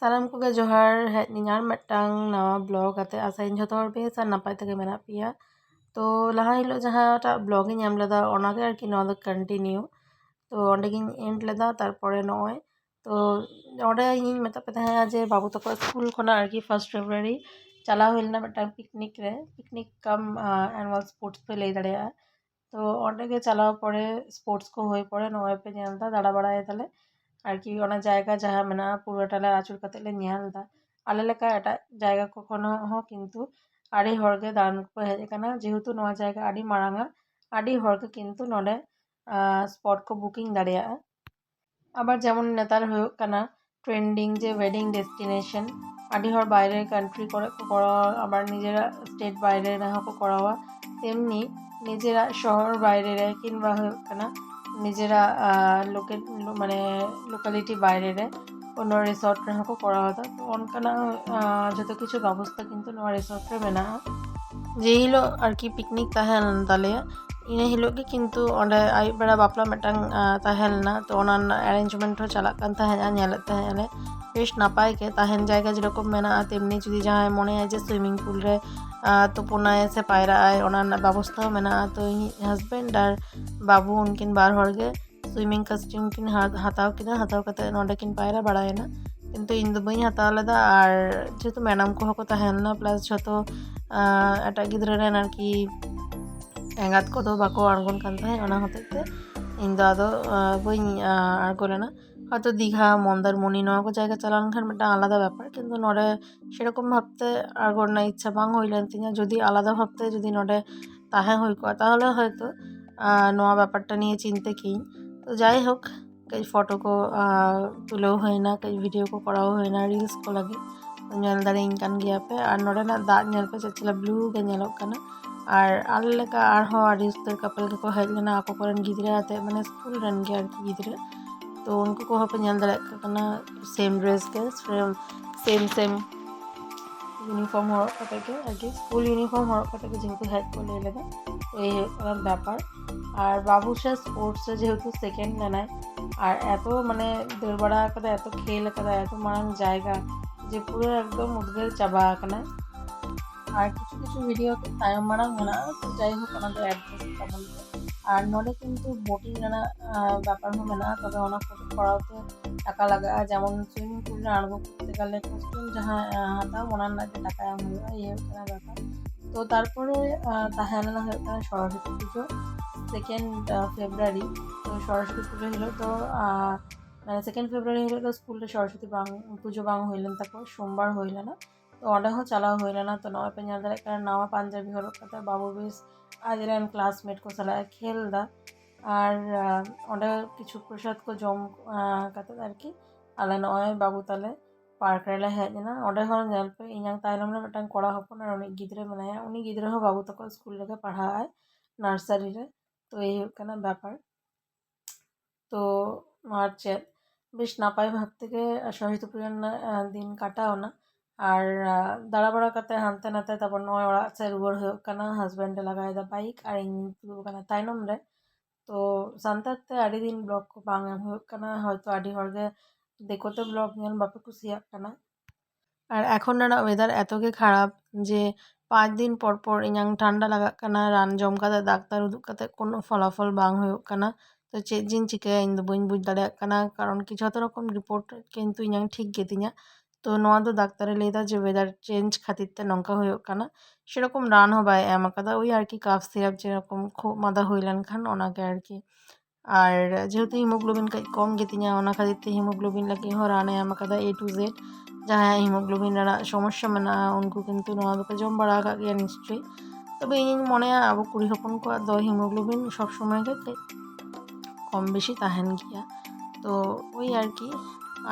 ᱥᱟᱱᱟᱢ ᱠᱚᱜᱮ ᱡᱚᱦᱟᱨ ᱦᱮᱡ ᱱᱤᱧᱟᱨ ᱢᱤᱫᱴᱟᱝ ᱱᱟᱣᱟ ᱵᱞᱚᱜᱽ ᱟᱛᱮ ᱟᱥᱟᱭᱟᱹᱧ ᱡᱷᱚᱛᱚ ᱦᱚᱲ ᱵᱮᱥ ᱟᱨ ᱱᱟᱯᱟᱭ ᱛᱮᱜᱮ ᱢᱮᱱᱟᱜ ᱯᱮᱭᱟ ᱛᱚ ᱞᱟᱦᱟ ᱦᱤᱞᱳᱜ ᱡᱟᱦᱟᱸᱴᱟᱜ ᱵᱞᱚᱜ ᱤᱧ ᱮᱢ ᱞᱮᱫᱟ ᱚᱱᱟᱜᱮ ᱟᱨᱠᱤ ᱱᱚᱣᱟ ᱫᱚ ᱠᱚᱱᱴᱤᱱᱤᱭᱩ ᱛᱚ ᱚᱸᱰᱮᱜᱤᱧ ᱮᱱᱰ ᱞᱮᱫᱟ ᱛᱟᱨᱯᱚᱨᱮ ᱱᱚᱜᱼᱚᱭ ᱛᱚ ᱚᱸᱰᱮ ᱤᱧᱤᱧ ᱢᱮᱛᱟᱫ ᱯᱮ ᱛᱟᱦᱮᱸᱜᱼᱟ ᱡᱮ ᱵᱟᱹᱵᱩ ᱛᱟᱠᱚ ᱥᱠᱩᱞ ᱠᱷᱚᱱᱟᱜ ᱟᱨᱠᱤ ᱯᱷᱟᱥᱴ ᱯᱷᱮᱵᱽᱨᱩᱣᱟᱨᱤ ᱪᱟᱞᱟᱣ ᱦᱩᱭ ᱞᱮᱱᱟ ᱢᱤᱫᱴᱟᱝ ᱯᱤᱠᱱᱤᱠ ᱨᱮ ᱯᱤᱠᱱᱤᱠ ᱠᱟᱢ ᱮᱱᱩᱣᱟᱞ ᱥᱯᱳᱨᱴᱥ ᱯᱮ ᱞᱟᱹᱭ ᱫᱟᱲᱮᱭᱟᱜᱼᱟ ᱛᱚ ᱚᱸᱰᱮ ᱜᱮ ᱪᱟᱞᱟᱣ ᱯᱚᱨᱮ ᱥᱯᱳᱨᱴᱥ ᱠᱚ ᱦᱩᱭ ᱯᱚᱨᱮ ᱱᱚᱜᱼᱚᱭ ᱯᱮ ᱧᱮᱞ ᱮᱫᱟ ᱫᱟᱬᱟ ᱵᱟᱲᱟᱭ అక్కడికి జాయగా మన ᱯᱩᱨᱟᱹᱴᱟᱞᱮ ᱟᱹᱪᱩᱨ ᱠᱟᱛᱮᱫ ᱞᱮ ᱧᱮᱞ ᱮᱫᱟ ᱟᱞᱮ ᱞᱮᱠᱟ ᱮᱴᱟᱜ ᱡᱟᱭᱜᱟ ᱠᱚ ᱠᱷᱚᱱᱟᱜ ᱦᱚᱸ ᱠᱤᱱᱛᱩ ᱟᱹᱰᱤ ᱦᱚᱲᱜᱮ ᱫᱟᱬᱟᱱ ᱠᱚ ᱦᱮᱡ ᱟᱠᱟᱱᱟ ᱡᱮᱦᱮᱛᱩ ᱱᱚᱣᱟ ᱡᱟᱭᱜᱟ ᱟᱹᱰᱤ ᱢᱟᱨᱟᱝᱟ ᱟᱹᱰᱤ ᱦᱚᱲᱜᱮ ᱠᱤᱱᱛᱩ ᱱᱚᱰᱮ ᱥᱯᱚᱴ ᱠᱚ ᱵᱩᱠᱤᱝ ᱫᱟᱲᱮᱭᱟᱜᱼᱟ ᱟᱵᱟᱨ ᱡᱮᱢᱚᱱ ᱱᱮᱛᱟᱨ ᱦᱩᱭᱩᱜ ᱠᱟᱱᱟ ᱴᱨᱮᱱᱰᱤᱝ ᱡᱮ ᱳᱭᱮᱰᱤᱝ ᱰᱮᱥᱴᱤᱱᱮᱥᱚᱱ ᱟᱹᱰᱤ ᱦᱚᱲ ᱵᱟᱭᱨᱮ ᱠᱟᱱᱴᱨᱤ ᱠᱚᱨᱮ ᱠᱚ ᱠᱚᱨᱟᱣᱟ ᱟᱵᱟᱨ ᱱᱤᱡᱮᱨᱟᱜ ᱥᱴᱮᱴ বাইরে ᱨᱮᱦᱚᱸ ᱠᱚ ᱠᱚᱨᱟᱣᱟ তেমনি নিজেরা শহর বাইরে রে কিংবা ᱦᱩᱭᱩᱜ ᱠᱟᱱᱟ নিজেরা লোকে মানে লোকালিটি বাইরেরে অন্য রিসর্ট রেহাকো করা হতো তো অনকানা যত কিছু ব্যবস্থা কিন্তু ᱱᱚᱣᱟ রিসর্ট ᱨᱮ ᱢᱮᱱᱟᱜᱼᱟ ᱡᱮ ᱦᱤᱞᱳᱜ ᱟᱨᱠᱤ ᱯᱤᱠᱱᱤᱠ ᱛᱟᱦᱮᱸ ᱞᱮᱱ ᱛᱟᱞᱮᱭᱟ ᱤᱱᱟᱹ ᱦᱤᱞᱳᱜ ᱜᱮ ᱠᱤᱱᱛᱩ ᱚᱸᱰᱮ ᱟᱹᱭᱩᱵ ᱵᱮᱲᱟ ᱵᱟᱯᱞᱟ ᱢᱤᱫᱴᱟᱝ ᱛᱟᱦᱮᱸ ᱞᱮᱱᱟ ᱛᱚ ᱚᱱᱟ ᱨᱮᱱᱟᱜ ᱮᱨᱮᱧᱡᱽᱢᱮᱱᱴ ᱦᱚᱸ ᱪᱟᱞᱟᱜ ᱠᱟᱱ ᱛᱟᱦᱮᱸᱜᱼᱟ ᱧᱮᱞᱮᱫ ᱛᱟᱦᱮᱸᱜ ᱟᱞᱮ বেশ নাপায় গে তাহেন জায়গা যেরকম মেনা তেমনি যদি যাই মনে হয় যে সুইমিং পুল রে ᱛᱩᱯᱩᱱᱟᱭ ᱥᱮ ᱯᱟᱭᱨᱟᱜᱼᱟᱭ ᱚᱱᱟ ᱨᱮᱱᱟᱜ ᱵᱮᱵᱚᱥᱛᱷᱟ ᱦᱚᱸ ᱢᱮᱱᱟᱜᱼᱟ ᱛᱚ ᱤᱧᱤᱡ ᱦᱟᱡᱵᱮᱱᱰ ᱟᱨ ᱵᱟᱹᱵᱩ ᱩᱱᱠᱤᱱ ᱵᱟᱨ ᱦᱚᱲ ᱜᱮ ᱥᱩᱭᱢᱤᱝ ᱠᱟᱥᱴᱤᱭᱩᱢ ᱠᱤᱱ ᱦᱟᱛᱟᱣ ᱠᱮᱫᱟ ᱦᱟᱛᱟᱣ ᱠᱟᱛᱮᱫ ᱱᱚᱰᱮ ᱠᱤᱱ ᱯᱟᱭᱨᱟ ᱵᱟᱲᱟᱭᱮᱱᱟ ᱠᱤᱱᱛᱩ ᱤᱧ ᱫᱚ ᱵᱟᱹᱧ ᱦᱟᱛᱟᱣ ᱞᱮᱫᱟ ᱟᱨ ᱡᱮᱦᱮᱛᱩ ᱢᱮᱰᱟᱢ ᱠᱚᱦᱚᱸ ᱠᱚ ᱛᱟᱦᱮᱸ ᱞᱮᱱᱟ ᱯᱞᱟᱥ ᱡᱷᱚᱛᱚ ᱮᱴᱟᱜ ᱜᱤᱫᱽᱨᱟᱹ ᱨᱮᱱ ᱟᱨᱠᱤ ᱮᱸᱜᱟᱛ ᱠᱚᱫᱚ ᱵᱟᱠᱚ ᱟᱬᱜᱚᱱ ᱠᱟᱱ ᱛᱟᱦᱮᱸᱫ ᱚᱱᱟ ᱦᱚᱛᱮᱡ ᱛᱮ ᱤᱧ ᱫᱚ ᱟᱫᱚ ᱵᱟᱹᱧ ᱟᱬᱜᱚ ᱞᱮᱱᱟ হয়তো দীঘা মন্দারমণি নয়কো জায়গা চালানখান একটা আলাদা ব্যাপার কিন্তু নরে সেরকম ভাবতে আগর না ইচ্ছা বাং হইলেন তিনি যদি আলাদা ভাবতে যদি নরে তাহে হই কয় তাহলে হয়তো নোয়া ব্যাপারটা নিয়ে চিনতে কি তো যাই হোক কাজ ফটোকো তুলেও হয় না কাজ ভিডিও কো করাও হয় না রিলস কো লাগে ᱧᱮᱞ ᱫᱟᱲᱮᱭᱟᱹᱧ ᱠᱟᱱ ᱜᱮᱭᱟ ᱯᱮ ᱟᱨ ᱱᱚᱰᱮᱱᱟᱜ ᱫᱟᱜ ᱧᱮᱞ ᱯᱮ ᱪᱮᱫ ᱪᱮᱫ ᱵᱞᱩ ᱜᱮ ᱧᱮᱞᱚᱜ ᱠᱟᱱᱟ ᱟᱨ ᱟᱞᱮ ᱞᱮᱠᱟ ᱟᱨᱦᱚᱸ ᱟᱹᱰᱤ ᱩᱛᱟᱹᱨ ᱠᱟᱯᱮᱞ ᱜᱮᱠᱚ ᱦᱮᱡ ᱞᱮᱱᱟ ᱟᱠᱚ ᱠᱚᱨᱮᱱ ᱜᱤᱫᱽᱨᱟᱹ ᱟᱛᱮ ᱢᱟᱱᱮ ᱥᱠᱩᱞ ᱨᱮᱱ ᱜᱮ ᱟᱨᱠᱤ ᱜᱤᱫᱽᱨᱟᱹ ᱛᱚ ᱩᱱᱠᱩ ᱠᱚᱦᱚᱸ ᱯᱮ ᱧᱮᱞ ᱫᱟᱲᱮᱭᱟᱜ ᱠᱟᱱᱟ ᱥᱮᱢ ᱰᱨᱮᱥ ᱜᱮ ᱥᱮᱢ ᱥᱮᱢ ᱤᱭᱩᱱᱤᱯᱷᱚᱨᱢ ᱦᱚᱨᱚᱜ ᱠᱟᱛᱮ ᱜᱮ ᱥᱠᱩᱞ ᱤᱭᱩᱱᱤᱯᱷᱚᱨᱢ হরক কাতে ᱜᱮ যেহেতু হেড ᱠᱚ ᱞᱟᱹᱭ ᱞᱮᱫᱟ তো এই হচ্ছে ব্যাপার। আর বাবু সে স্পোর্টস রে যেহেতু সেকেন্ড নেনায় আর এত মানে দৌড় বড়া কাদা এত খেল কাদা এত মারাং জায়গা যে পুরো একদম উদ্বেল চাবা কানা আর কিছু কিছু ভিডিও তায়ম মারাং মেনা তো যাই হোক, আমাদের অ্যাড্রেস আর নলে কিন্তু বোটিং নানা ব্যাপার হবে না। তবে অনেক করাতে টাকা লাগে। আর যেমন সুইমিং পুলে আরম্ভ করতে গেলে কস্টিউম যাহা হাতা ওনার না যে টাকা হবে এই হচ্ছে ব্যাপার। তো তারপরে তাহানা হয়ে গেল সরস্বতী পুজো। সেকেন্ড ফেব্রুয়ারি তো সরস্বতী পুজো হলো তো সেকেন্ড মানে ফেব্রুয়ারি হলো তো স্কুলটা সরস্বতী বাং, পুজো বাং হইলেন। তারপর সোমবার হইলে না। ఓడహో చాలా హోయినా तो नवा पंजाब दाड़े कारण नवा पंजाबी हर कथा बाबू बेस आजरान क्लासमेट को सला खेल दा আর ওটা কিছু প্রসাদ কো জম কাতে আর কি আলে নয় বাবু তালে পার্করেলে ᱦᱮᱡ ᱮᱱᱟ ᱚᱸᱰᱮ ᱦᱚᱸ ᱧᱮᱞ ᱯᱮ ᱤᱧᱟᱹᱜ ᱛᱟᱭᱱᱚᱢ ᱨᱮ ᱢᱤᱫᱴᱟᱝ ᱠᱚᱲᱟ ᱦᱚᱯᱚᱱ ᱟᱨ ᱩᱱᱤ ᱜᱤᱫᱽᱨᱟᱹ ᱢᱮᱱᱟᱭᱟ ᱩᱱᱤ ᱜᱤᱫᱽᱨᱟᱹ ᱦᱚᱸ ᱵᱟᱹᱵᱩ ᱛᱟᱠᱚ ᱥᱠᱩᱞ ᱨᱮᱜᱮ ᱯᱟᱲᱦᱟᱜ ᱟᱭ ᱱᱟᱨᱥᱟᱨᱤ ᱨᱮ ᱛᱚ এই ᱦᱩᱭᱩᱜ ᱠᱟᱱᱟ ব্যাপার তো আর ᱪᱮᱫ বেশ নাপায় ভাব থেকে সহিত প্রিয়ান দিন কাটাও না ᱟᱨ ᱫᱟᱬᱟ ᱵᱟᱲᱟ ᱠᱟᱛᱮ ᱦᱟᱱᱛᱮ ᱱᱟᱛᱮ ᱛᱟᱨᱯᱚᱨ ᱱᱚᱜᱼᱚᱭ ᱚᱲᱟᱜ ᱥᱮᱫ ᱨᱩᱣᱟᱹᱲ ᱦᱩᱭᱩᱜ ᱠᱟᱱᱟ ᱦᱟᱥᱵᱮᱱᱰ ᱮ ᱞᱟᱜᱟᱭᱮᱫᱟ ᱵᱟᱭᱤᱠ ᱟᱨ ᱤᱧ ᱫᱩᱲᱩᱵ ᱟᱠᱟᱱᱟ ᱛᱟᱭᱱᱚᱢ ᱨᱮ ᱛᱚ ᱥᱟᱱᱛᱟᱲ ᱛᱮ ᱟᱹᱰᱤ ᱫᱤᱱ ᱵᱞᱚᱜ ᱠᱚ ᱵᱟᱝ ᱮᱢ ᱦᱩᱭᱩᱜ ᱠᱟᱱᱟ ᱦᱚᱭᱛᱚ ᱟᱹᱰᱤ ᱦᱚᱲ ᱜᱮ ᱫᱤᱠᱩᱛᱮ ᱵᱞᱚᱜ ᱧᱮᱞ ᱵᱟᱯᱮ ᱠᱩᱥᱤᱭᱟᱜ ᱠᱟᱱᱟ ᱟᱨ ᱮᱠᱷᱚᱱ ᱨᱮᱱᱟᱜ ᱳᱭᱮᱫᱟᱨ ᱮᱛᱚᱜᱮ ᱠᱷᱟᱨᱟᱯ ᱡᱮ ᱯᱟᱸᱪ ᱫᱤᱱ ᱯᱚᱨ ᱯᱚᱨ ᱤᱧᱟᱹᱝ ᱴᱷᱟᱱᱰᱟ ᱞᱟᱜᱟᱜ ᱠᱟᱱᱟ ᱨᱟᱱ ᱡᱚᱢ ᱠᱟᱛᱮ ᱰᱟᱠᱛᱟᱨ ᱩᱫᱩᱜ ᱠᱟᱛᱮ ᱠᱳᱱᱳ ᱯᱷᱚᱞᱟᱯᱷᱚᱞ ᱵᱟᱝ ᱦᱩᱭᱩᱜ ᱠᱟᱱᱟ ᱛᱚ ᱪᱮᱫ ᱡᱤᱧ ᱪᱤᱠᱟᱹᱭᱟ ᱤᱧ ᱫᱚ ᱵᱟᱹᱧ ᱵᱩᱡᱽ ᱫᱟᱲᱮᱭᱟᱜ ᱠᱟᱱᱟ ᱠᱟᱨᱚᱱ ᱠᱤ ᱡᱷᱚᱛᱚ ᱨᱚᱠᱚᱢ ᱨᱤᱯᱳᱨᱴ ᱠᱤᱱᱛᱩ ᱤᱧᱟᱹᱝ ᱴᱷᱤᱠ ᱜᱮᱛᱤᱧᱟ ᱛᱚ ᱱᱚᱣᱟ ᱫᱚ ᱰᱟᱠᱛᱟᱨᱮ ᱞᱟᱹᱭ ᱮᱫᱟ ᱡᱮ ᱳᱭᱮᱫᱟᱨ ᱪᱮᱧᱡᱽ ᱠᱷᱟᱹᱛᱤᱨ ᱛᱮ ᱱᱚᱝᱠᱟ ᱦᱩᱭᱩᱜ ᱠᱟᱱᱟ ᱥᱮᱨᱚᱠᱚᱢ ᱨᱟᱱ ᱦᱚᱸ ᱵᱟᱭ ᱮᱢ ᱟᱠᱟᱫᱟ ᱳᱭ ᱟᱨᱠᱤ ᱠᱟᱯᱷ ᱥᱤᱨᱟᱯ ᱡᱮᱨᱚᱠᱚᱢ ᱠᱷᱩᱜ ᱢᱟᱸᱫᱟ ᱦᱩᱭ ᱞᱮᱱᱠᱷᱟᱱ ᱚᱱᱟᱜᱮ ᱟᱨᱠᱤ ᱟᱨ ᱡᱮᱦᱮᱛᱩ ᱦᱤᱢᱳᱜᱞᱳᱵᱤᱱ ᱠᱟᱹᱡ ᱠᱚᱢ ᱜᱮᱛᱤᱧᱟ ᱚᱱᱟ ᱠᱷᱟᱹᱛᱤᱨ ᱛᱮ ᱦᱤᱢᱳᱜᱞᱳᱵᱤᱱ ᱞᱟᱹᱜᱤᱫ ᱦᱚᱸ ᱨᱟᱱᱮ ᱮᱢ ᱟᱠᱟᱫᱟ ᱮ ᱴᱩ ᱡᱮᱰ ᱡᱟᱦᱟᱸᱭᱟᱜ ᱦᱤᱢᱳᱜᱞᱳᱵᱤᱱ ᱨᱮᱱᱟᱜ ᱥᱚᱢᱚᱥᱥᱟ ᱢᱮᱱᱟᱜᱼᱟ ᱩᱱᱠᱩ ᱠᱤᱱᱛᱩ ᱱᱚᱣᱟ ᱫᱚᱠᱚ ᱡᱚᱢ ᱵᱟᱲᱟ ᱟᱠᱟᱫ ᱜᱮᱭᱟ ᱱᱤᱥᱪᱚᱭ ᱛᱚᱵᱮ ᱤᱧᱤᱧ ᱢᱚᱱᱮᱭᱟ ᱟᱵᱚ ᱠᱩᱲᱤ ᱦᱚᱯᱚᱱ ᱠᱚᱣᱟᱜ ᱫᱚ ᱦᱤᱢᱳᱜᱞᱳᱵᱤᱱ ᱥᱚᱵ ᱥᱚᱢᱚᱭ ᱜᱮ ᱠᱟᱹᱡ ᱠᱚᱢ ᱵᱮᱥᱤ ᱛᱟᱦᱮᱱ ᱜᱮᱭᱟ ᱛᱚ ওই আর কি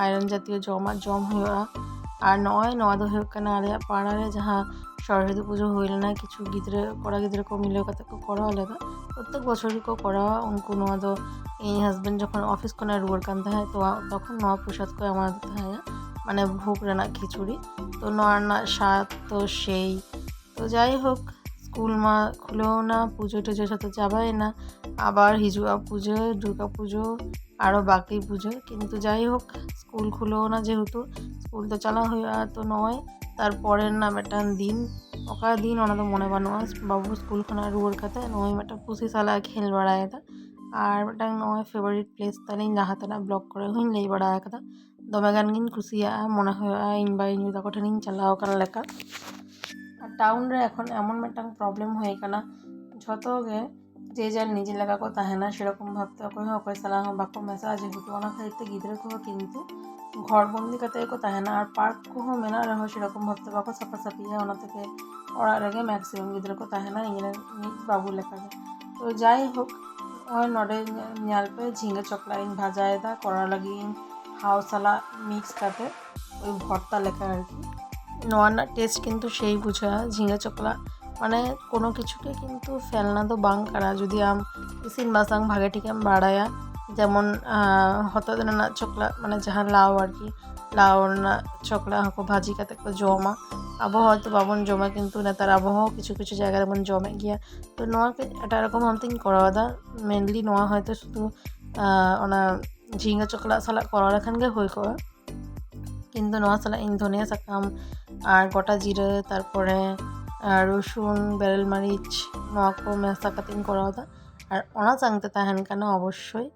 ᱟᱭᱨᱚᱱ ᱡᱟᱛᱤᱭᱚ ᱡᱚᱢᱟᱜ ᱡᱚᱢ ᱦᱩᱭᱩᱜᱼᱟ ᱟᱨ ᱱᱚᱜᱼᱚᱭ ᱱᱚᱣᱟ ᱫᱚ ᱦᱩᱭᱩᱜ ᱠᱟᱱᱟ ᱟᱞᱮᱭᱟᱜ ᱯᱟᱲᱟᱨᱮ ᱡᱟᱦᱟᱸ ᱥᱚᱨᱚᱥᱚᱛᱤ ᱯᱩᱡᱟᱹ ᱦᱩᱭ ᱞᱮᱱᱟ ᱠᱤᱪᱷᱩ ᱜᱤᱫᱽᱨᱟᱹ ᱠᱚᱲᱟ ᱜᱤᱫᱽᱨᱟᱹ ᱠᱚ ᱢᱤᱞᱟᱹᱣ ᱠᱟᱛᱮ ᱠᱚ ᱠᱚᱨᱟᱣ ᱞᱮᱫᱟ ᱯᱨᱚᱛᱮᱠ ᱵᱚᱪᱷᱚᱨ ᱜᱮᱠᱚ ᱠᱚᱨᱟᱣᱟ ᱩᱱᱠᱩ ᱱᱚᱣᱟ ᱫᱚ ᱤᱧ ᱦᱟᱥᱵᱮᱱᱰ ᱡᱚᱠᱷᱚᱱ ᱚᱯᱷᱤᱥ ᱠᱷᱚᱱᱟᱜ ᱨᱩᱣᱟᱹᱲ ᱠᱟᱱ ᱛᱟᱦᱮᱸᱫ ᱛᱚ ᱛᱚᱠᱷᱚᱱ ᱱᱚᱣᱟ ᱯᱨᱚᱥᱟᱫ ᱠᱚ ᱮᱢᱟ ᱛᱟᱦᱮᱸᱫ মানে ভোগ রেনা খিচুড়ি তো নরনা স্বাদ তো সেই তো যাই হোক স্কুল মা খুলেও না পুজো টুজোর সাথে যাবাই না আবার হিজুয়া পুজো দুর্গা পুজো আরও বাকি পুজো কিন্তু যাই হোক স্কুল খুলেও না যেহেতু স্কুল তো চালা হওয়া তো নয় তারপরের না ম্যাটান দিন ᱚᱠᱟ ᱫᱤᱱ ᱚᱱᱟ ᱫᱚ ᱢᱚᱱᱮ ᱵᱟᱹᱱᱩᱜᱼᱟ ᱵᱟᱹᱵᱩ ᱥᱠᱩᱞ ᱠᱷᱚᱱᱟᱜ ᱨᱩᱣᱟᱹᱲ ᱠᱟᱛᱮᱫ ᱱᱚᱜᱼᱚᱭ ᱢᱤᱫᱴᱟᱝ ᱯᱩᱥᱤ ᱥᱟᱞᱟᱜ ᱠᱷᱮᱞ ᱵᱟᱲᱟᱭᱮᱫᱟ ᱟᱨ ᱢᱤᱫᱴᱟᱝ ᱱᱚᱜᱼᱚᱭ ᱯᱷᱮᱵᱟᱨᱤᱴ ᱯᱞᱮᱥ ᱛᱟᱹᱞᱤᱧ ᱞᱟᱦᱟ ᱛᱮᱱᱟᱜ ᱵᱞᱚᱜ ᱠᱚᱨᱮ ᱦᱚᱸᱧ ᱞᱟᱹᱭ ᱵᱟᱲᱟ ᱟᱠᱟᱫᱟ ᱫᱚᱢᱮ ᱜᱟᱱ ᱜᱤᱧ ᱠᱩᱥᱤᱭᱟᱜᱼᱟ ᱢᱚᱱᱮ ᱦᱩᱭᱩᱜᱼᱟ ᱤᱧ ᱵᱟ ᱤᱧ ᱫᱟᱫᱟ ᱠᱚᱴᱷᱮᱱᱤᱧ ᱪᱟᱞᱟᱣ ᱟᱠᱟᱱ ᱞᱮᱠᱟ ᱴᱟᱣᱩᱱ ᱨᱮ ᱮᱠᱷᱚᱱ ᱮᱢᱚᱱ ᱢᱤᱫᱴᱟᱝ ᱯᱨᱚᱵᱞᱮᱢ ᱦᱩᱭ ᱟᱠᱟᱱᱟ ᱡᱷᱚᱛᱚ ᱜᱮ যে যার নিজে লাগা কথা হ্যাঁ না, সেরকম ভাবতে অকয় অকয় সালাহ বাক্য মেসা আজ হুকি অনা খাইতে গিদ্র কহ কিন্তু। ঘর বন্দি কাতে কো তাহে না, আর পার্ক কহ মেনা রহ সেরকম ভাবতে বাকো সাপা সাপিয়া হ্যাঁ, অনা থেকে ওরা রেগে ম্যাক্সিমাম গিদ্র কো তাহে না ইংরেজ বাবু লেখা যায় তো যাই হোক, ওই নডে নিয়াল পে ঝিঙে চকলা ইন ভাজা এদা করা হাও সালা মিক্স কাতে ওই ভর্তা লেখা আর কি। নোয়ার টেস্ট কিন্তু সেই বুঝা ঝিঙে চকলা ᱢᱟᱱᱮ ᱠᱳᱱᱳ ᱠᱤᱪᱷᱩ ᱜᱮ ᱠᱤᱱᱛᱩ ᱯᱷᱮᱞᱱᱟ ᱫᱚ ᱵᱟᱝ ᱠᱟᱱᱟ ᱡᱩᱫᱤ ᱟᱢ ᱤᱥᱤᱱ ᱵᱟᱥᱟᱝ ᱵᱷᱟᱜᱮ ᱴᱷᱤᱠᱮᱢ ᱵᱟᱲᱟᱭᱟ ᱡᱮᱢᱚᱱ ᱦᱚᱛᱚᱫ ᱨᱮᱱᱟᱜ ᱪᱚᱠᱞᱟ ᱢᱟᱱᱮ ᱡᱟᱦᱟᱸ ᱞᱟᱣ ᱟᱨᱠᱤ ᱞᱟᱣ ᱨᱮᱱᱟᱜ ᱪᱚᱠᱞᱟ ᱦᱚᱸᱠᱚ ᱵᱷᱟᱹᱡᱤ ᱠᱟᱛᱮᱫ ᱠᱚ ᱡᱚᱢᱟ ᱟᱵᱚ ᱦᱚᱭᱛᱚ ᱵᱟᱵᱚᱱ ᱡᱚᱢᱟ ᱠᱤᱱᱛᱩ ᱱᱮᱛᱟᱨ ᱟᱵᱚ ᱦᱚᱸ ᱠᱤᱪᱷᱩ ᱠᱤᱪᱷু ᱡᱟᱭᱜᱟ ᱨᱮᱵᱚᱱ ᱡᱚᱢᱮᱫ ᱜᱮᱭᱟ ᱛᱚ ᱱᱚᱣᱟ ᱠᱟᱹᱡ ᱮᱴᱟᱜ ᱨᱚᱠᱚᱢ ᱦᱚᱸᱛᱤᱧ ᱠᱚᱨᱟᱣᱫᱟ ᱢᱮᱱᱞᱤ ᱱᱚᱣᱟ ᱦᱚᱭᱛᱚ ᱥᱩᱫᱷᱩ ᱚᱱᱟ ᱡᱷᱤᱸᱜᱟᱹ ᱪᱚᱠᱞᱟᱜ ᱥᱟᱞᱟᱜ ᱠᱚᱨᱟᱣ ᱞᱮᱠᱷᱟᱱ ᱜᱮ ᱦᱩᱭ ᱠᱚᱜᱼᱟ ᱠᱤᱱᱛᱩ ᱱᱚᱣᱟ ᱥᱟᱞᱟᱜ ᱤᱧ ᱫᱷᱚᱱᱤᱭᱟ ᱥᱟᱠᱟᱢ ᱟᱨ ᱜᱚᱴᱟ ᱡᱤᱨᱟᱹ ᱛᱟᱨᱯᱚᱨᱮ রসুন বেরেল মরিচ নোয়াকো মেসা কাতিন করা হতো আর ওনা চাংতে তাহেন কেন অবশ্যই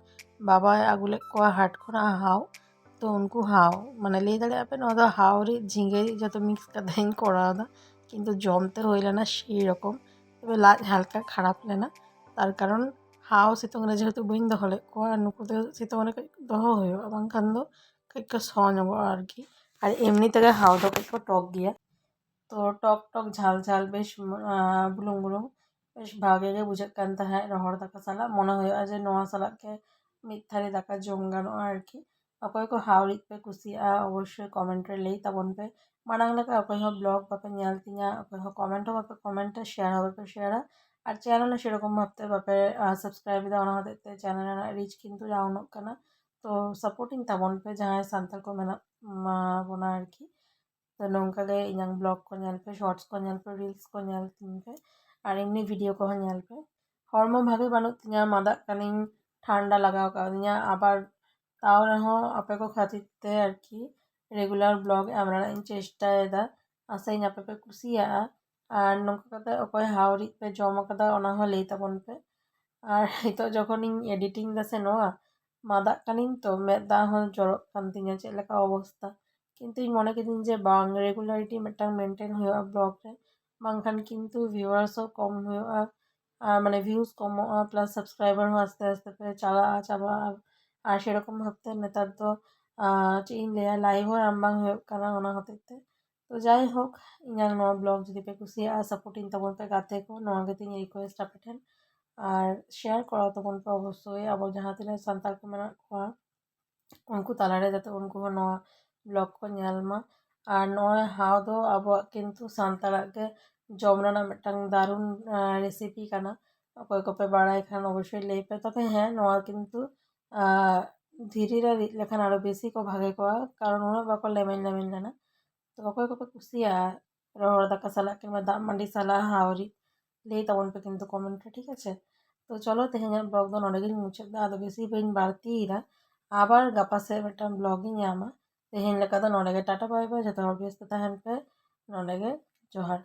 বাবা আগুলে কোয়া হাটখোনা হাও ᱛᱚ ᱩᱱᱠᱩ ᱦᱟᱣ ᱢᱟᱱᱮ ᱞᱟᱹᱭ ᱫᱟᱲᱮᱭᱟᱜᱼᱟ ᱯᱮ ᱱᱚᱣᱟ ᱫᱚ ᱦᱟᱣ ᱨᱮ ᱡᱷᱤᱸᱜᱟᱹ ᱡᱚᱛᱚ ᱢᱤᱠᱥ ᱠᱟᱛᱮᱧ ᱠᱚᱨᱟᱣ ᱫᱟ ᱠᱤᱱᱛᱩ ᱡᱚᱢᱛᱮ ᱦᱩᱭ ᱞᱮᱱᱟ ᱥᱮᱭ ᱨᱚᱠᱚᱢ ᱛᱚᱵᱮ ᱞᱟᱡ ᱦᱟᱞᱠᱟ ᱠᱷᱟᱨᱟᱯ ᱞᱮᱱᱟ ᱛᱟᱨ ᱠᱟᱨᱚᱱ ᱦᱟᱣ ᱥᱤᱛᱩᱝ ᱨᱮ ᱡᱮᱦᱮᱛᱩ ᱵᱟᱹᱧ ᱫᱚᱦᱚ ᱞᱮᱫ ᱠᱚᱣᱟ ᱱᱩᱠᱩ ᱫᱚ ᱥᱤᱛᱩᱝ ᱨᱮ ᱠᱟᱹᱡ ᱫᱚᱦᱚ ᱦᱩᱭᱩᱜᱼᱟ ᱵᱟᱝᱠᱷᱟᱱ ᱫᱚ ᱠᱟᱹᱡ ᱠᱚ ᱥᱚ ᱧᱚᱜᱚᱜᱼᱟ ᱟᱨᱠᱤ ᱟᱨ ᱮᱢᱱᱤ ᱛᱮᱜᱮ ᱦᱟᱣ ᱫᱚ ᱠᱟᱹᱡ ᱠᱚ ᱴᱚᱠ ᱜᱮᱭᱟ तो टॉक टॉक ঝাল ঝাল বেশ বুলুং বুলুং বেশ ᱵᱷᱟᱜᱮ ᱜᱮ ᱵᱩᱡᱷᱟᱹᱜ ᱠᱟᱱ ᱛᱟᱦᱮᱸᱫ ᱨᱚᱦᱚᱲ ᱫᱟᱠᱟ ᱥᱟᱞᱟᱜ ᱢᱚᱱᱮ ᱦᱩᱭᱩᱜᱼᱟ ᱡᱮ ᱱᱚᱣᱟ ᱥᱟᱞᱟᱜ ᱜᱮ ᱢᱤᱫ ᱛᱷᱟᱹᱨᱤ ᱫᱟᱠᱟ ᱡᱚᱢ ᱜᱟᱱᱚᱜᱼᱟ ᱟᱨᱠᱤ ᱚᱠᱚᱭ ᱠᱚ ᱦᱟᱣᱞᱤᱡ ᱯᱮ ᱠᱩᱥᱤᱭᱟᱜᱼᱟ ᱚᱵᱚᱥᱥᱳᱭ ᱠᱚᱢᱮᱱᱴ ᱨᱮ ᱞᱟᱹᱭ ᱛᱟᱵᱚᱱ ᱯᱮ ᱢᱟᱲᱟᱝ ᱞᱮᱠᱟ ᱚᱠᱚᱭ ᱦᱚᱸ ᱵᱞᱚᱜ ᱵᱟᱯᱮ ᱧᱮᱞ ᱛᱤᱧᱟ ᱚᱠᱚᱭ ᱦᱚᱸ ᱠᱚᱢᱮᱱᱴ ᱦᱚᱸ ᱵᱟᱯᱮ ᱠᱚᱢᱮᱱᱴᱟ শেয়ার ᱦᱚᱸ বাᱯᱮ শেয়াᱨᱟ ᱟᱨ ᱪᱮᱱᱮᱞ ᱦᱚᱸ ᱥᱮᱨᱚᱠᱚᱢ ᱵᱷᱟᱵᱛᱮ ᱵᱟᱯᱮ ᱥᱟᱵᱥᱠᱨᱟᱭᱤᱵ ᱮᱫᱟ ᱚᱱᱟ ᱦᱚᱛᱮᱡ ᱛᱮ ᱪᱮᱱᱮᱞ ᱨᱮᱱᱟᱜ ᱨᱤᱪ ᱠᱤᱱᱛᱩ ᱰᱟᱣᱩᱱᱚᱜ ᱠᱟᱱᱟ ᱛᱚ ᱥᱟᱯᱳᱨᱴᱤᱧ ᱛᱟᱵᱚᱱ ᱯᱮ ᱡᱟᱦᱟᱸᱭ ᱥᱟᱱᱛᱟᱲ ᱠᱚ ᱢᱮᱱᱟᱜ ᱵᱚᱱᱟ ᱟᱨᱠᱤ ᱱᱚᱝᱠᱟ ᱜᱮ ᱤᱧᱟᱹᱜ ᱵᱞᱚᱜ ᱠᱚ ᱧᱮᱞ ᱯᱮ ᱥᱚᱨᱴᱥ ᱠᱚ ᱧᱮᱞ ᱯᱮ ᱨᱤᱞᱥ ᱠᱚ ᱧᱮᱞ ᱛᱤᱧ ᱯᱮ ᱟᱨ ᱮᱢᱱᱤ ᱵᱷᱤᱰᱤᱭᱳ ᱠᱚᱦᱚᱸ ᱧᱮᱞ ᱯᱮ ᱦᱚᱲᱢᱚ ᱵᱷᱟᱜᱮ ᱵᱟᱹᱱᱩᱜ ᱛᱤᱧᱟᱹ ᱢᱟᱫᱟᱜ ᱠᱟᱹᱱᱟᱹᱧ ᱴᱷᱟᱱᱰᱟ ᱞᱟᱜᱟᱣ ᱠᱟᱣᱫᱤᱧᱟ ᱟᱵᱟᱨ ᱛᱟᱣ ᱨᱮᱦᱚᱸ ᱟᱯᱮ ᱠᱚ ᱠᱷᱟᱹᱛᱤᱨ ᱛᱮ ᱟᱨᱠᱤ ᱨᱮᱜᱩᱞᱟᱨ ᱵᱞᱚᱜ ᱮᱢ ᱨᱮᱱᱟᱜ ᱤᱧ ᱪᱮᱥᱴᱟᱭᱮᱫᱟ ᱟᱥᱟᱧ ᱟᱯᱮ ᱯᱮ ᱠᱩᱥᱤᱭᱟᱜᱼᱟ ᱟᱨ ᱱᱚᱝᱠᱟ ᱠᱟᱛᱮ ᱚᱠᱚᱭ ᱦᱟᱣᱨᱤᱡ ᱯᱮ ᱡᱚᱢ ᱟᱠᱟᱫᱟ ᱚᱱᱟ ᱦᱚᱸ ᱞᱟᱹᱭ ᱛᱟᱵᱚᱱ ᱯᱮ ᱟᱨ ᱱᱤᱛᱚᱜ ᱡᱚᱠᱷᱚᱱᱤᱧ ᱮᱰᱤᱴᱤᱝ ᱫᱟᱥᱮ ᱱᱚᱣᱟ ᱢᱟᱫᱟᱜ ᱠᱟᱹᱱᱟᱹᱧ ᱛᱚ ᱢᱮᱫ ᱫᱟᱜ ᱦᱚᱸ ᱡᱚᱨᱚᱜ ᱠᱟᱱ ᱛᱤᱧᱟᱹ ᱪᱮᱫ ᱞᱮᱠᱟ ᱚᱵᱚᱥᱛᱟ కింద మనకి బాగా రెగ్యులారిటీ ᱢᱤᱫᱴᱟᱝ ᱢᱮᱱᱴᱮᱱ ᱦᱩᱭᱩᱜᱼᱟ ᱵᱞᱚᱜ ᱨᱮ ᱵᱟᱝᱠᱷᱟᱱ ᱠᱤᱱᱛᱩ ᱵᱷᱤᱣᱟᱨᱥ ᱦᱚᱸ ᱠᱚᱢ ᱦᱩᱭᱩᱜᱼᱟ ᱟᱨ ᱢᱟᱱᱮ ᱵᱷᱤᱭᱩᱡ ᱠᱚᱢᱚᱜᱼᱟ ᱯᱞᱟᱥ ᱥᱟᱵᱥᱠᱨᱟᱭᱵᱟᱨ ᱦᱚᱸ ᱟᱥᱛᱮ ᱟᱥᱛᱮ ᱯᱮ ᱪᱟᱞᱟᱜᱼᱟ ᱪᱟᱵᱟᱜᱼᱟ ᱟᱨ ᱥᱮᱨᱚᱠᱚᱢ ᱵᱷᱟᱵᱛᱮ ᱱᱮᱛᱟᱨ ᱫᱚ ᱪᱮᱫ ᱤᱧ ᱞᱟᱹᱭᱟ ᱞᱟᱭᱤᱵᱷ ᱦᱚᱸ ᱮᱢ ᱵᱟᱝ ᱦᱩᱭᱩᱜ ᱠᱟᱱᱟ ᱚᱱᱟ ᱦᱚᱛᱮᱡ ᱛᱮ ᱛᱚ ᱡᱟᱭᱦᱳᱠ ᱤᱧᱟᱹᱜ ᱱᱚᱣᱟ ᱵᱞᱚᱜ ᱡᱩᱫᱤ ᱯᱮ ᱠᱩᱥᱤᱭᱟᱜᱼᱟ ᱥᱟᱯᱳᱨᱴᱤᱧ ᱛᱟᱵᱚᱱ ᱯᱮ ᱜᱟᱛᱮ ᱠᱚ ᱱᱚᱣᱟ ᱜᱮᱛᱤᱧ ᱨᱤᱠᱳᱭᱮᱥᱴ ᱟᱯᱮ ᱴᱷᱮᱱ ᱟᱨ শেয়াᱨ ᱠᱚᱨᱟᱣ ᱛᱟᱵᱚᱱ ᱯᱮ ᱚᱵᱚᱥᱥᱳᱭ ᱟᱵᱚ ᱡᱟᱦᱟᱸ ᱛᱤᱱᱟᱹᱜ ᱥᱟᱱᱛᱟᱲ ᱠᱚ ᱢᱮᱱᱟᱜ ᱠᱚᱣᱟ ᱩᱱᱠᱩ ᱛᱟᱞᱟᱨᱮ ᱡᱟᱛᱮ ᱩᱱᱠᱩ ᱦᱚᱸ ᱱᱚᱣᱟ ᱵᱞᱚᱜᱽ ᱠᱚ ᱧᱮᱞ ᱢᱟ ᱟᱨ ᱦᱟᱣ ᱫᱚ ᱟᱵᱚᱣᱟᱜ ᱠᱤᱱᱛᱩ ᱥᱟᱱᱛᱟᱲᱟᱜ ᱜᱮ ᱡᱚᱢ ᱨᱮᱱᱟᱜ ᱢᱤᱫᱴᱟᱝ ᱫᱟᱨᱩᱱ ᱨᱮᱥᱤᱯᱤ ᱠᱟᱱᱟ ᱚᱠᱚᱭ ᱠᱚᱯᱮ ᱵᱟᱲᱟᱭ ᱠᱷᱟᱱ ᱚᱵᱚᱥᱥᱳᱭ ᱞᱟᱹᱭ ᱯᱮ ᱛᱚᱵᱮ ᱦᱮᱸ ᱱᱚᱣᱟ ᱠᱤᱱᱛᱩ ᱫᱷᱤᱨᱤ ᱨᱮ ᱨᱤᱫ ᱞᱮᱠᱷᱟᱱ ᱟᱨᱚ ᱵᱮᱥᱤ ᱠᱚ ᱵᱷᱟᱜᱮ ᱠᱚᱜᱼᱟ ᱠᱟᱨᱚᱱ ᱩᱱᱟᱹᱜ ᱵᱟᱠᱚ ᱛᱚ ᱚᱠᱚᱭ ᱠᱚᱯᱮ ᱠᱩᱥᱤᱭᱟᱜᱼᱟ ᱨᱚᱦᱚᱲ ᱫᱟᱠᱟ ᱥᱟᱞᱟᱜ ᱫᱟᱜ ᱢᱟᱹᱰᱤ ᱥᱟᱞᱟᱜ ᱦᱟᱣ ᱨᱤᱫ ᱞᱟᱹᱭ ᱛᱟᱵᱚᱱ ᱯᱮ ᱠᱤᱱᱛᱩ ᱠᱚᱢᱮᱱᱴ ᱴᱷᱤᱠ ᱟᱪᱷᱮ ᱛᱚ ᱪᱚᱞᱚ ᱛᱮᱦᱮᱧᱟᱜ ᱵᱞᱚᱜᱽ ᱫᱚ ᱱᱚᱰᱮ ᱜᱤᱧ ᱢᱩᱪᱟᱹᱫ ᱮᱫᱟ ᱟᱫᱚ ᱵᱮᱥᱤ ᱵᱟᱹᱧ ᱵᱟᱹᱲᱛᱤᱭᱮᱫᱟ ᱟᱵᱟᱨ ᱜᱟᱯᱟ ᱥᱮᱫ ᱢᱤᱫᱴᱟᱝ ᱵᱞᱚᱜᱽ ᱧᱟᱢᱟ ᱛᱮᱦᱮᱧ ᱞᱮᱠᱟ ᱫᱚ ᱱᱚᱰᱮ ᱜᱮ ᱴᱟᱴᱟ ᱵᱟᱭ ᱵᱟᱭ ᱡᱚᱛᱚ ᱦᱚᱲ ᱵᱮᱥ ᱛᱮ ᱛᱟᱦᱮᱱ ᱯᱮ ᱱᱚᱰᱮ ᱜᱮ ᱡᱚᱦᱟᱨ